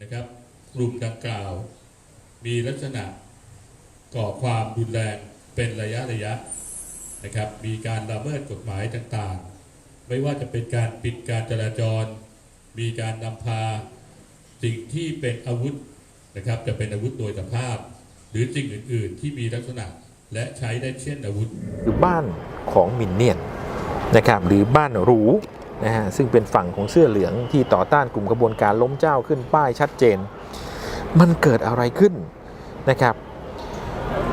นะครับ กลุ่มดังกล่าว มีลักษณะก่อความรุนแรงเป็นระยะระยะนะครับ มีการละเมิดกฎหมายต่างๆ ไม่ว่าจะเป็นการปิดการจราจร มีการนำพาสิ่งที่เป็นอาวุธนะครับ จะเป็นอาวุธโดยสภาพ หรือสิ่งอื่น ๆ ที่มีลักษณะและใช้ได้เช่นอาวุธหรือบ้านของมินเนี่ยนนะครับหรือบ้านหรู นะฮะซึ่งเป็นฝั่งของเสื้อเหลืองที่ต่อต้านกลุ่มกระบวนการล้มเจ้าขึ้นป้ายชัดเจน มันเกิดอะไรขึ้นนะครับ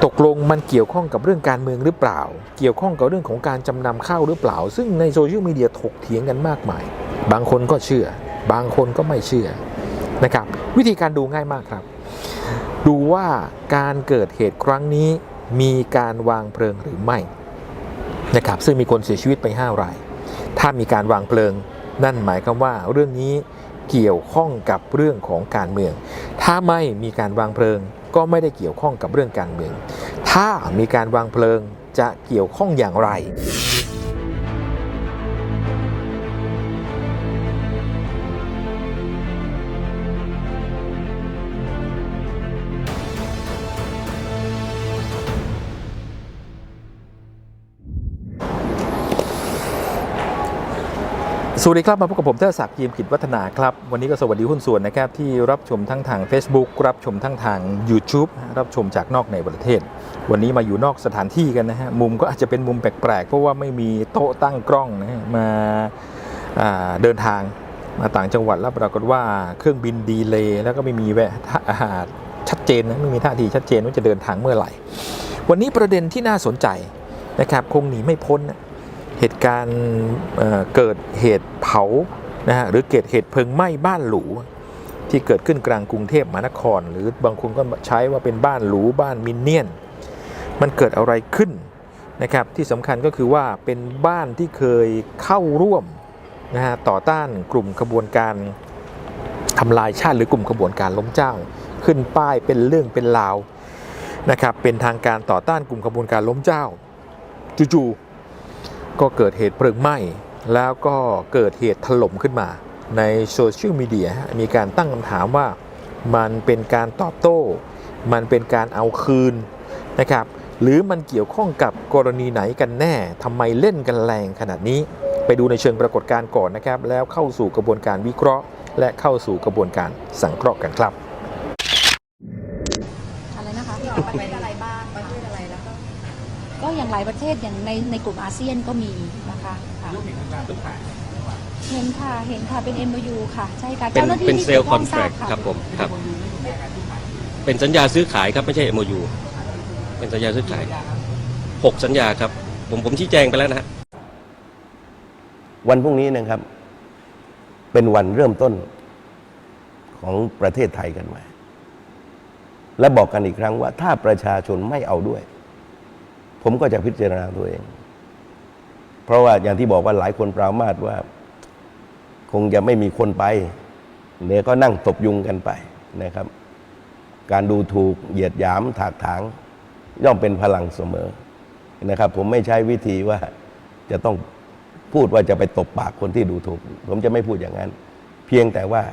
ตกลงมันเกี่ยวข้องกับเรื่องการเมืองหรือเปล่า เกี่ยวข้องกับเรื่องของการจำนำข้าวหรือเปล่า ซึ่งในโซเชียลมีเดียถกเถียงกันมากมาย บางคนก็เชื่อ บางคนก็ไม่เชื่อนะครับ วิธีการดูง่ายมากครับ ดูว่าการเกิดเหตุครั้งนี้มีการวางเพลิงหรือไม่นะครับซึ่งมีคนเสียชีวิตไป 5 ราย ถ้ามีการวางเพลิง นั่นหมายความว่าเรื่องนี้เกี่ยวข้องกับเรื่องของการเมือง ถ้าไม่มีการวางเพลิง ก็ไม่ได้เกี่ยวข้องกับเรื่องการเมือง ถ้ามีการวางเพลิงจะเกี่ยวข้องอย่างไร สวัสดีครับ มาพบกับผมเทอศักดิ์ยีมกิจวัฒนาครับ วันนี้ก็สวัสดีหุ้นส่วนนะครับ ที่รับชมทั้งทาง Facebook รับชมทั้งทาง YouTube รับชมจากนอกในประเทศ วันนี้มาอยู่นอกสถานที่กันนะฮะ มุมก็อาจจะเป็นมุมแปลกๆ เพราะว่าไม่มีโต๊ะตั้งกล้องนะฮะมาาเดินทางมาต่างจังหวัดแล้วปรากฏว่าเครื่องบินดีเลย์แล้วก็ไม่มีแวะท่าอ่าชัดเจนนะไม่มีท่าทีชัดเจนว่าจะเดินทางเมื่อไหร่ วันนี้ประเด็นที่น่าสนใจนะครับคงหนีไม่พ้น เหตุการณ์เกิดเหตุเผานะฮะหรือเกิดเหตุเพลิงไหม้บ้านหรูที่เกิดขึ้นกลางกรุงเทพมหานคร หรือบางคนก็ใช้ว่าเป็นบ้านหรูบ้านมินเนี่ยน มันเกิดอะไรขึ้นนะครับที่สำคัญก็คือว่าเป็นบ้านที่เคยเข้าร่วมนะฮะต่อต้านกลุ่มขบวนการทำลายชาติหรือกลุ่มขบวนการล้มเจ้า ขึ้นป้ายเป็นเรื่องเป็นราวนะครับเป็นทางการต่อต้านกลุ่มขบวนการล้มเจ้าจู่ๆ ก็เกิดเหตุเพลิงไหม้ แล้วก็เกิดเหตุถล่มขึ้นมา ในโซเชียลมีเดียมีการตั้งคำถามว่ามันเป็นการตอบโต้ มันเป็นการเอาคืนนะครับหรือมันเกี่ยวข้องกับกรณีไหนกันแน่ทำไมเล่นกันแรงขนาดนี้ ไปดูในเชิงปรากฏการณ์ก่อนนะครับ แล้วเข้าสู่กระบวนการวิเคราะห์ และเข้าสู่กระบวนการสังเคราะห์กันครับ อะไรนะคะ อย่างหลายประเทศอย่างในในกลุ่มอาเซียนก็มีนะคะค่ะเห็นค่ะ เห็นค่ะ เป็น MOU ค่ะ ใช่ค่ะ เป็นจ้าหน้าที่เป็นที่เซลล์กี่ยวคข้องนทแทรารบคค่ะครับผมครับ เป็นสัญญาซื้อขายครับไม่ใช่ MOU เป็นสัญญาซื้อขายหกสัญญาครับ ผมผมชี้แจงไปแล้วนะฮะ วันพรุ่งนี้นะครับ เป็นวันเริ่มต้นของประเทศไทยกันใหม่และบอกกันอีกครั้งว่าถ้าประชาชนไม่เอาด้วย ผมก็จะพิจารณาตัวเอง เพราะว่าอย่างที่บอกว่าหลายคนปรามาสว่า คงจะไม่มีคนไปเดี๋ยก็นั่งตบยุงกันไปนะครับ การดูถูกเหยียดหยามถากถาง ย่อมเป็นพลังเสมอนะครับ ผมไม่ใช้วิธีว่าจะต้องพูดว่าจะไปตบปากคนที่ดูถูก ผมจะไม่พูดอย่างนั้น เพียงแต่ว่า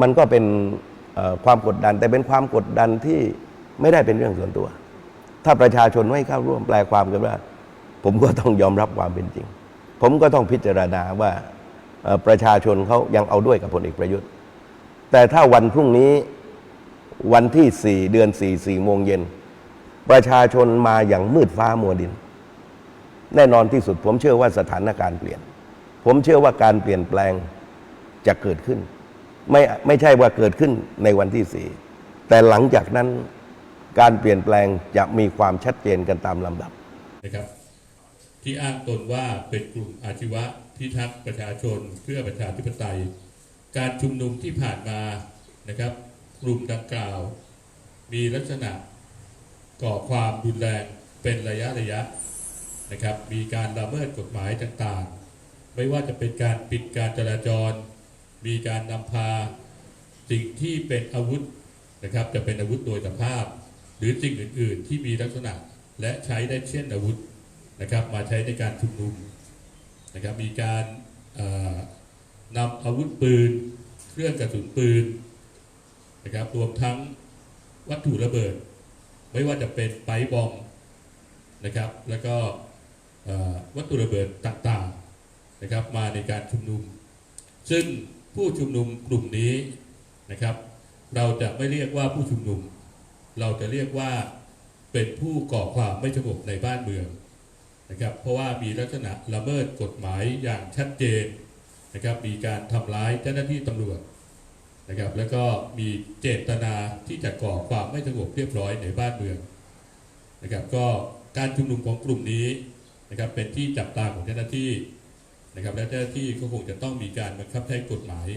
มันก็เป็นความกดดัน แต่เป็นความกดดันที่ไม่ได้เป็นเรื่องส่วนตัว ถ้าประชาชนไม่เข้าร่วมแปลความกันว่า ผมก็ต้องยอมรับความเป็นจริง ผมก็ต้องพิจารณาว่าประชาชนเขายังเอาด้วยกับพลเอกประยุทธ์ แต่ถ้าวันพรุ่งนี้วันที่สี่เดือนสี่สี่โมงเย็น ประชาชนมาอย่างมืดฟ้ามัวดิน แน่นอนที่สุด ผมเชื่อว่าสถานการณ์เปลี่ยน ผมเชื่อว่าการเปลี่ยนแปลงจะเกิดขึ้น ไม่ไม่ใช่ว่าเกิดขึ้นในวันที่สี่แต่หลังจากนั้น การเปลี่ยนแปลงจะมีความชัดเจนกันตามลำดับนะครับที่อ้างตนว่าเป็นกลุ่มอาชีวะพิทักษ์ประชาชนเพื่อประชาธิปไตย การชุมนุมที่ผ่านมานะครับ กลุ่มดังกล่าว มีลักษณะก่อความรุนแรงเป็นระยะระยะนะครับ มีการละเมิดกฎหมายต่างๆ ไม่ว่าจะเป็นการปิดการจราจร มีการนำพาสิ่งที่เป็นอาวุธนะครับ จะเป็นอาวุธโดยสภาพ หรือสิ่งอื่น ๆ ที่มีลักษณะและใช้ได้เช่นอาวุธนะครับ มาใช้ในการชุมนุมนะครับมีการนำอาวุธปืน เครื่องกระสุนปืนนะครับรวมทั้งวัตถุระเบิด ไม่ว่าจะเป็นไปบอมนะครับ แล้วก็วัตถุระเบิดต่างๆนะครับ มาในการชุมนุม ซึ่งผู้ชุมนุมกลุ่มนี้นะครับ เราจะไม่เรียกว่าผู้ชุมนุม เราจะเรียกว่าเป็นผู้ก่อความไม่สงบในบ้านเมืองนะครับ เพราะว่ามีลักษณะละเมิดกฎหมายอย่างชัดเจนนะครับ มีการทำร้ายเจ้าหน้าที่ตำรวจนะครับ แล้วก็มีเจตนาที่จะก่อความไม่สงบเรียบร้อยในบ้านเมืองนะครับ ก็การชุมนุมของกลุ่มนี้นะครับ เป็นที่จับตาของเจ้าหน้าที่นะครับ และเจ้าหน้าที่ก็คงจะต้องมีการบังคับใช้กฎหมาย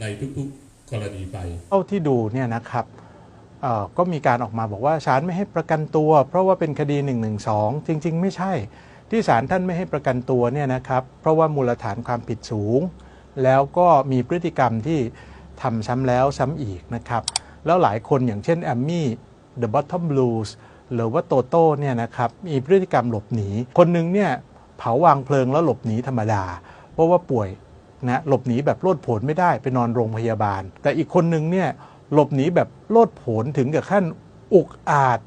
ในทุกๆกรณีไป เท่าที่ดูเนี่ยนะครับ ก็มีการออกมาบอกว่าศาลไม่ให้ประกันตัว เพราะว่าเป็นคดี 112 จริง ๆ ไม่ใช่ ที่ศาลท่านไม่ให้ประกันตัวเนี่ยนะครับ เพราะว่ามูลฐานความผิดสูง แล้วก็มีพฤติกรรมที่ทำซ้ำแล้วซ้ำอีกนะครับ แล้วหลายคนอย่างเช่นแอมมี่ The Bottom Blues หรือว่าโตโต้เนี่ยนะครับมีพฤติกรรมหลบหนี คนหนึงเนี่ยเผาวางเพลิงแล้วหลบหนีธรรมดา เพราะว่าป่วยนะหลบหนีแบบโลดโผนไม่ได้ไปนอนโรงพยาบาล แต่อีกคนนึงเนี่ย หลบหนีแบบโลดโผนถึงกับขั้นอุกอาจ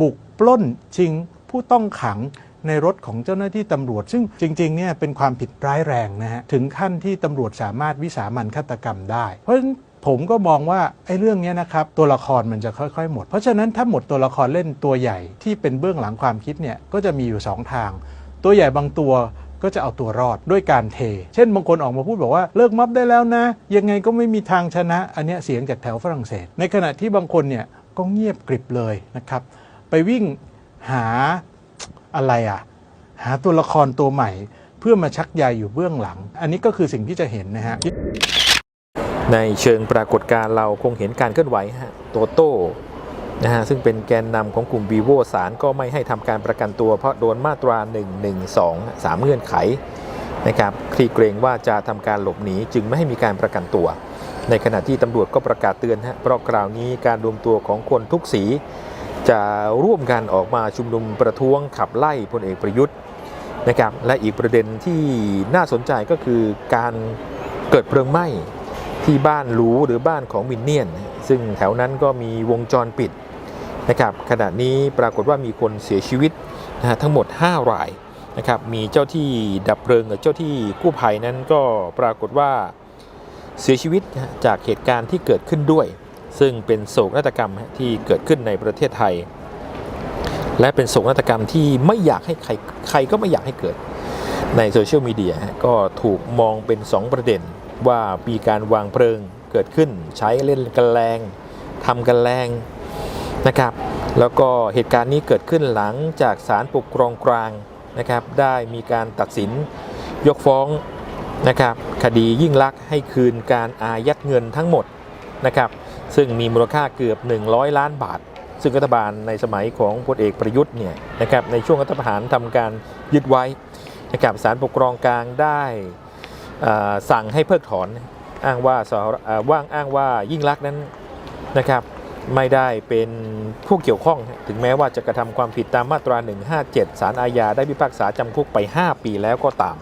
บุกปล้นชิงผู้ต้องขังในรถของเจ้าหน้าที่ตำรวจ ซึ่งจริงๆเนี่ยเป็นความผิดร้ายแรงนะฮะ ถึงขั้นที่ตำรวจสามารถวิสามันฆาตกรรมได้ เพราะฉะนั้นผมก็มองว่าไอ้เรื่องเนี้ยนะครับ ตัวละครมันจะค่อยๆ หมด เพราะฉะนั้นถ้าหมดตัวละครเล่นตัวใหญ่ที่เป็นเบื้องหลังความคิดเนี่ยก็จะมีอยู่สองทาง ตัวใหญ่บางตัว ก็จะเอาตัวรอดด้วยการเท เช่นบางคนออกมาพูดบอกว่าเลิกม็อบได้แล้วนะ ยังไงก็ไม่มีทางชนะ อันนี้เสียงจากแถวฝรั่งเศส ในขณะที่บางคนเนี่ยก็เงียบกริบเลยนะครับ ไปวิ่งหาอะไรอะ หาตัวละครตัวใหม่ เพื่อมาชักใยอยู่เบื้องหลัง อันนี้ก็คือสิ่งที่จะเห็นนะฮะในเชิงปรากฏการเราคงเห็นการเคลื่อนไหวฮะโตโต้ นะฮะซึ่งเป็นแกนนำของกลุ่มบีโวสารก็ไม่ให้ทำการประกันตัวเพราะโดนมาตรา 112 3 เงื่อนไขนะครับคลีเกรงว่าจะทำการหลบหนีจึงไม่ให้มีการประกันตัว ในขณะที่ตำรวจก็ประกาศเตือนฮะเพราะคราวนี้การรวมตัวของคนทุกสี จะร่วมกันออกมาชุมนุมประท้วงขับไล่พลเอกประยุทธ์นะครับและอีกประเด็นที่น่าสนใจก็คือการเกิดเพลิงไหม้ที่บ้านหรูหรือบ้านของมินเนี่ยน ซึ่งแถวนั้นก็มีวงจรปิด นะครับขณะนี้ปรากฏว่ามีคนเสียชีวิตนะฮะทั้งหมด 5 รายนะครับมีเจ้าที่ดับเพลิงกับเจ้าที่กู้ภัยนั้นก็ปรากฏว่าเสียชีวิตจากเหตุการณ์ที่เกิดขึ้นด้วย ซึ่งเป็นโศกนาฏกรรมที่เกิดขึ้นในประเทศไทย และเป็นโศกนาฏกรรมที่ไม่อยากให้ใครใครก็ไม่อยากให้เกิด ในโซเชียลมีเดียก็ถูกมองเป็น 2 ประเด็น ว่ามีการวางเพลิงเกิดขึ้นใช้เล่นกันแรงทำกันแรง นะครับ แล้วก็เหตุการณ์นี้เกิดขึ้นหลังจากศาลปกครองกลางนะครับ ได้มีการตัดสินยกฟ้องนะครับ คดียิ่งลักษณ์ให้คืนการอายัดเงินทั้งหมดนะครับ ซึ่งมีมูลค่าเกือบ 100 ล้านบาท ซึ่งรัฐบาลในสมัยของพลเอกประยุทธ์เนี่ยนะครับในช่วงรัฐประหารทำการยึดไว้นะครับศาลปกครองกลางได้สั่งให้เพิกถอนอ้างว่าสหรัฐอ่าว่างอ้างว่ายิ่งลักษณ์นั้นนะครับ ไม่ได้เป็นผู้เกี่ยวข้อง ถึงแม้ว่าจะกระทำความผิดตามมาตรา 157 สารอาญาได้พิพากษาจำคุกไป 5 ปีแล้วก็ตาม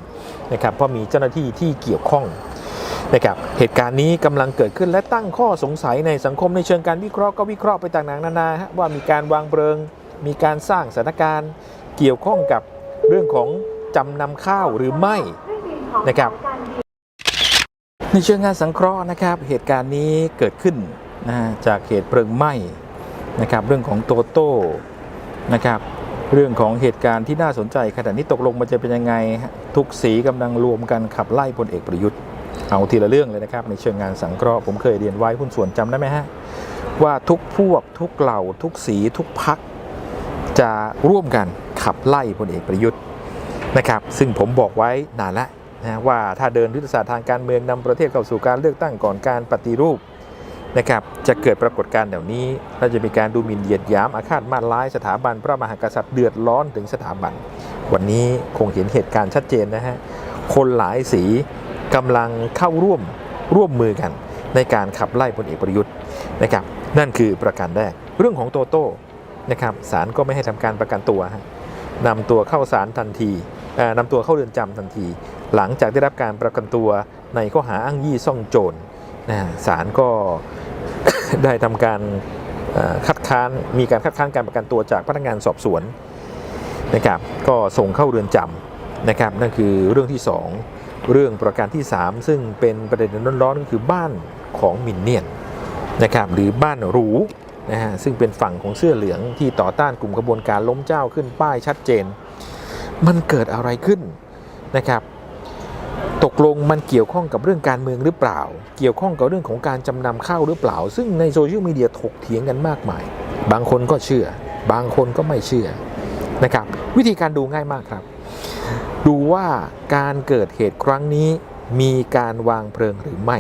นะครับเพราะมีเจ้าหน้าที่ที่เกี่ยวข้องนะครับเหตุการณ์นี้กำลังเกิดขึ้นและตั้งข้อสงสัยในสังคมในเชิงการวิเคราะห์ก็วิเคราะห์ไปต่างๆนานาฮะว่ามีการวางเพลิง มีการสร้างสถานการณ์ เกี่ยวข้องกับเรื่องของจำนำข้าวหรือไม่นะครับในเชิงงานสังเคราะห์นะครับ เหตุการณ์นี้เกิดขึ้น นะจากเหตุเพลิงไหม้นะครับเรื่องของโตโต้นะครับเรื่องของเหตุการณ์ที่น่าสนใจขณะนี้ตกลงมันจะเป็นยังไงทุกสีกำลังรวมกันขับไล่พลเอกประยุทธ์ เอาทีละเรื่องเลยนะครับ ในเชิงงานสังเคราะห์ผมเคยเรียนไว้หุ้นส่วนจำได้ไหมฮะว่าทุกพวกทุกเหล่าทุกสีทุกพักจะร่วมกันขับไล่พลเอกประยุทธ์นะครับ ซึ่งผมบอกไว้นานแล้วนะว่าถ้าเดินยุทธศาสตร์ทางการเมืองนำประเทศเข้าสู่การเลือกตั้งก่อนการปฏิรูป นะครับจะเกิดปรากฏการณ์เหล่านี้เราจะมีการดูหมิ่นเหยียดหยามอาฆาตมาร้ายสถาบัน พระมหากษัตริย์เดือดร้อนถึงสถาบัน วันนี้คงเห็นเหตุการณ์ชัดเจนนะฮะคนหลายสีกำลังเข้าร่วมร่วมมือกัน ในการขับไล่พลเอกประยุทธ์นะครับนั่นคือประการแรก เรื่องของโตโต้นะครับศาลก็ไม่ให้ทำการประกันตัวฮะนำตัวเข้าศาลทันทีเอ่อนำตัวเข้าเรือนจำทันที หลังจากได้รับการประกันตัวในข้อหาอ้างยี่ซ่องโจรนะศาลก็ ได้ทำการคัดค้านมีการคัดค้านการประกันตัวจากพนักงานสอบสวนนะครับก็ส่งเข้าเรือนจำนะครับนั่นคือเรื่องที่ 2 เรื่องประการที่ 3 ซึ่งเป็นประเด็นร้อนๆก็คือบ้านของมินเนียนนะครับหรือบ้านหรูนะฮะซึ่งเป็นฝั่งของเสื้อเหลืองที่ต่อต้านกลุ่มกระบวนการล้มเจ้าขึ้นป้ายชัดเจน มันเกิดอะไรขึ้นนะครับ ตกลงมันเกี่ยวข้องกับเรื่องการเมืองหรือเปล่า เกี่ยวข้องกับเรื่องของการจำนำข้าวหรือเปล่า ซึ่งในโซเชียลมีเดียถกเถียงกันมากมาย บางคนก็เชื่อ บางคนก็ไม่เชื่อนะครับวิธีการดูง่ายมากครับ ดูว่าการเกิดเหตุครั้งนี้มีการวางเพลิงหรือไม่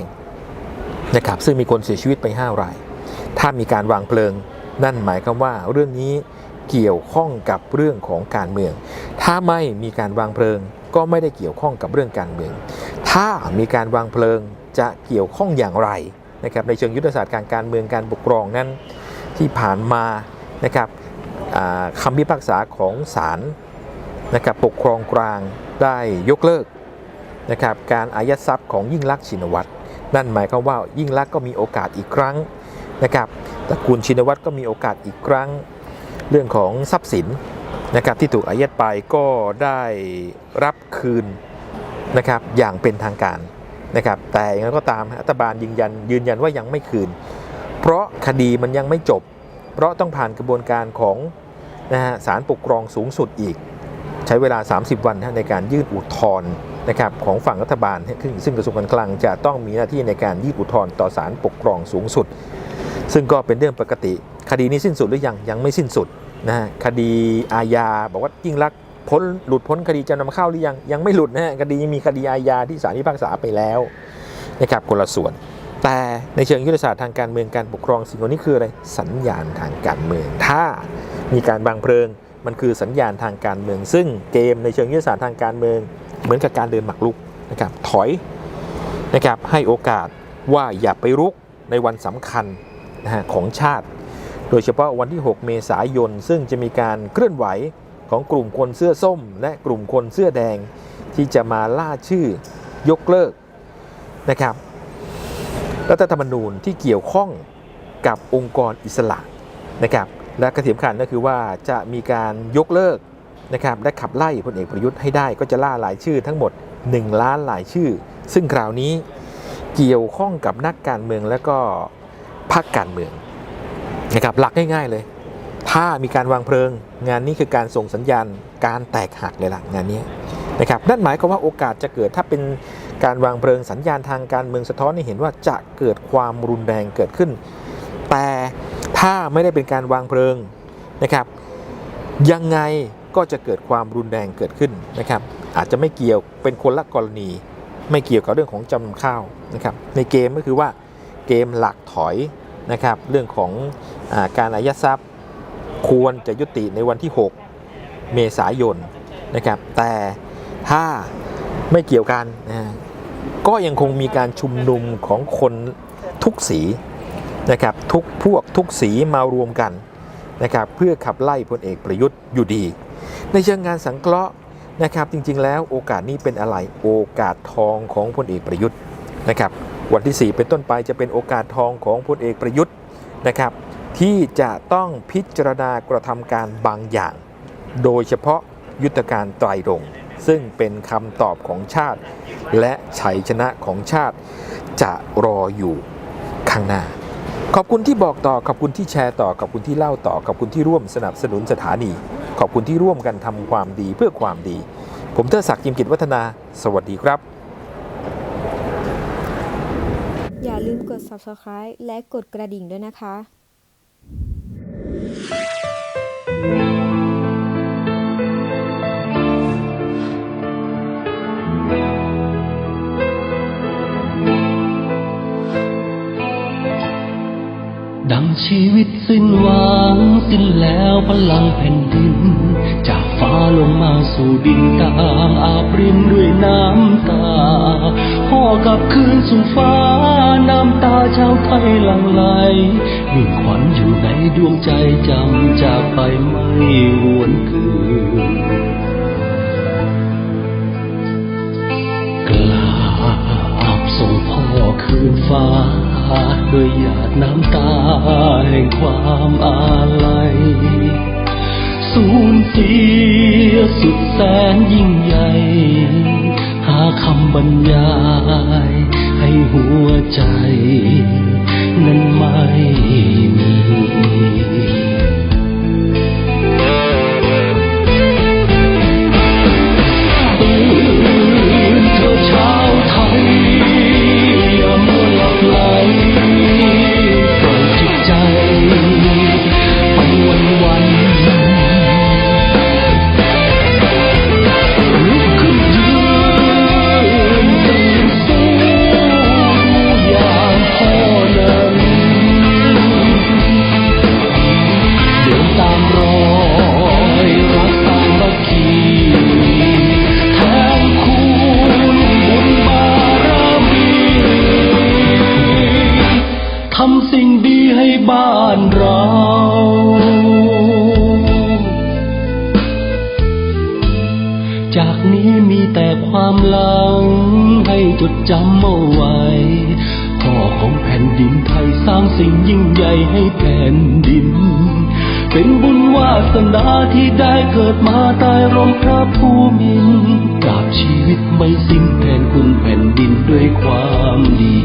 นะครับซึ่งมีคนเสียชีวิตไป 5 ราย ถ้ามีการวางเพลิง นั่นหมายความว่าเรื่องนี้เกี่ยวข้องกับเรื่องของการเมือง ถ้าไม่มีการวางเพลิง ก็ไม่ได้เกี่ยวข้องกับเรื่องการเมือง ถ้ามีการวางเพลิงจะเกี่ยวข้องอย่างไรนะครับในเชิงยุทธศาสตร์การการเมืองการปกครองนั้นที่ผ่านมานะครับคำพิพากษาของศาลนะครับปกครองกลางได้ยกเลิกนะครับการอายัดทรัพย์ของยิ่งลักษณ์ชินวัตรนั่นหมายความว่ายิ่งลักษณ์ก็มีโอกาสอีกครั้งนะครับตระกูลชินวัตรก็มีโอกาสอีกครั้ง เรื่องของทรัพย์สิน นะครับที่ถูกอายัดไปก็ได้รับคืนนะครับอย่างเป็นทางการนะครับแต่อย่างไรก็ตามรัฐบาลยืนยันยืนยันว่ายังไม่คืน เพราะคดีมันยังไม่จบ เพราะต้องผ่านกระบวนการของนะฮะศาลปกครองสูงสุดอีก ใช้เวลา 30 วันนะในการยื่นอุทธรณ์นะครับของฝั่งรัฐบาลซึ่งซึ่งกระทรวงการคลังจะต้องมีหน้าที่ในการยื่นอุทธรณ์ต่อศาลปกครองสูงสุด ซึ่งก็เป็นเรื่องปกติ คดีนี้สิ้นสุดหรือยังยังไม่สิ้นสุด นะคดีอาญาบอกว่ายิ่งรักพ้นหลุดพ้นคดีจำนำข้าวหรือยังยังไม่หลุดนะฮะคดียังมีคดีอาญาที่ศาลพิพากษาไปแล้วนะครับคนละส่วน แต่ในเชิงยุทธศาสตร์ทางการเมืองการปกครองสิ่งเหล่านี้คืออะไรสัญญาณทางการเมือง ถ้ามีการบางเพลิงมันคือสัญญาณทางการเมือง ซึ่งเกมในเชิงยุทธศาสตร์ทางการเมือง เหมือนกับการเดินหมากรุกนะครับถอยนะครับให้โอกาสว่าอย่าไปรุกในวันสำคัญนะฮะของชาติ ดยเฉพาะวันที่ 6 เมษายน ซึ่งจะมีการเคลื่อนไหวของกลุ่มคนเสื้อส้ม และกลุ่มคนเสื้อแดง ที่จะมาล่าชื่อยกเลิกนะครับรัฐธรรมนูญที่เกี่ยวข้องกับองค์กรอิสระนะครับและกระเทียมขันก็คือว่าจะมีการยกเลิกนะครับและขับไล่พลเอกประยุทธ์ให้ได้ก็จะล่าหลายชื่อทั้งหมด 1 ล้านหลายชื่อ ซึ่งคราวนี้เกี่ยวข้องกับนักการเมืองและก็พรรคการเมือง นะครับหลักง่ายๆเลย ถ้ามีการวางเพลิง งานนี้คือการส่งสัญญาณการแตกหักเลยล่ะงานนี้นะครับนั่นหมายความว่าโอกาสจะเกิดถ้าเป็นการวางเพลิงสัญญาณทางการเมืองสะท้อนให้เห็นว่าจะเกิดความรุนแรงเกิดขึ้น แต่ถ้าไม่ได้เป็นการวางเพลิงนะครับยังไงก็จะเกิดความรุนแรงเกิดขึ้นนะครับ อาจจะไม่เกี่ยวเป็นคนละกรณี ไม่เกี่ยวกับเรื่องของจำนำข้าวนะครับในเกมก็คือว่าเกมหลักถอยนะครับเรื่องของ การอายัดทรัพย์ควรจะยุติในวันที่ 6 เมษายนนะครับ แต่ถ้าไม่เกี่ยวกันนะก็ยังคงมีการชุมนุมของคนทุกสีนะครับทุกพวกทุกสีมารวมกันนะครับเพื่อขับไล่พลเอกประยุทธ์อยู่ดี ในเชิงงานสังเคราะห์นะครับจริงๆ แล้วโอกาสนี้เป็นอะไรโอกาสทองของพลเอกประยุทธ์นะครับวันที่ 4 เป็นต้นไปจะเป็นโอกาสทองของพลเอกประยุทธ์นะครับ ที่จะต้องพิจารณากระทำการบางอย่าง โดยเฉพาะยุทธการไตรรงค์ซึ่งเป็นคำตอบของชาติ และชัยชนะของชาติจะรออยู่ข้างหน้า ขอบคุณที่บอกต่อ ขอบคุณที่แชร์ต่อ ขอบคุณที่เล่าต่อ ขอบคุณที่ร่วมสนับสนุนสถานี ขอบคุณที่ร่วมกันทำความดีเพื่อความดี ผมเทดศักดิ์ยิมกิจวัฒนา สวัสดีครับ อย่าลืมกด subscribe และกดกระดิ่งด้วยนะคะ ดังชีวิตสิ้นหวังสิ้นแล้วพลังแผ่นดิน จากฟ้าลงมาสู่ดินตางอาบรินด้วยน้ำตาพ่อกับคืนสู่ฟ้าน้ำตาชาวไทยหลั่งไหลมิ่งขวัญอยู่ในดวงใจจำจากไปไม่หวนคืนกราบส่งพ่อคืนฟ้า ด้วยหยาดน้ำตาแห่งความอาลัย สูญเสียสุดแสนยิ่งใหญ่ หาคำบรรยายให้หัวใจ จำเอาไว้พ่อของแผ่นดินไทยสร้างสิ่งยิ่งใหญ่ให้แผ่นดิน เป็นบุญวาสนาที่ได้เกิดมาตายร่มพระภูมินกราบชีวิตไม่สิ้นแทนคุณแผ่นดินด้วยความดี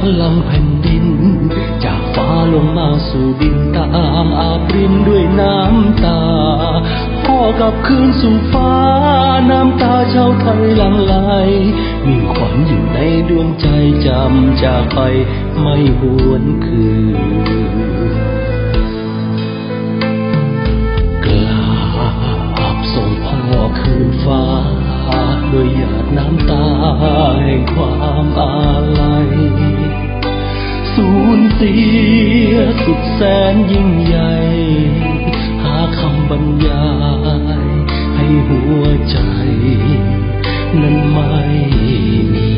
พลังแผ่นดิน จากฟ้าลงมาสู่ดินตามอาบรินด้วยน้ำตา พ่อกลับคืนสู่ฟ้า น้ำตาชาวไทยหลั่งไหลมีขวัญอยู่ในดวงใจจำจากไปไม่หวนคืนกราบส่งพ่อคืนฟ้าด้วยหยาดน้ำตาแห่งความอาลัย เสียสุดแสนยิ่งใหญ่ หาคำบรรยาย ให้หัวใจ นั้นไม่มี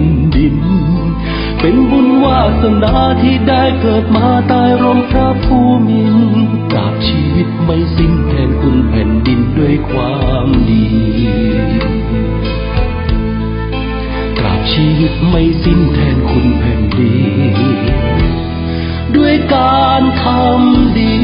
นดิน เป็นบุญวาสนาที่ได้เกิดมาใต้ร่มพระภูมินทร์ตราบชีวิตไม่สิ้นแทนคุณแผ่นดินด้วยความดีตราบชีวิตไม่สิ้นแทนคุณแผ่นดินด้วยการทำดี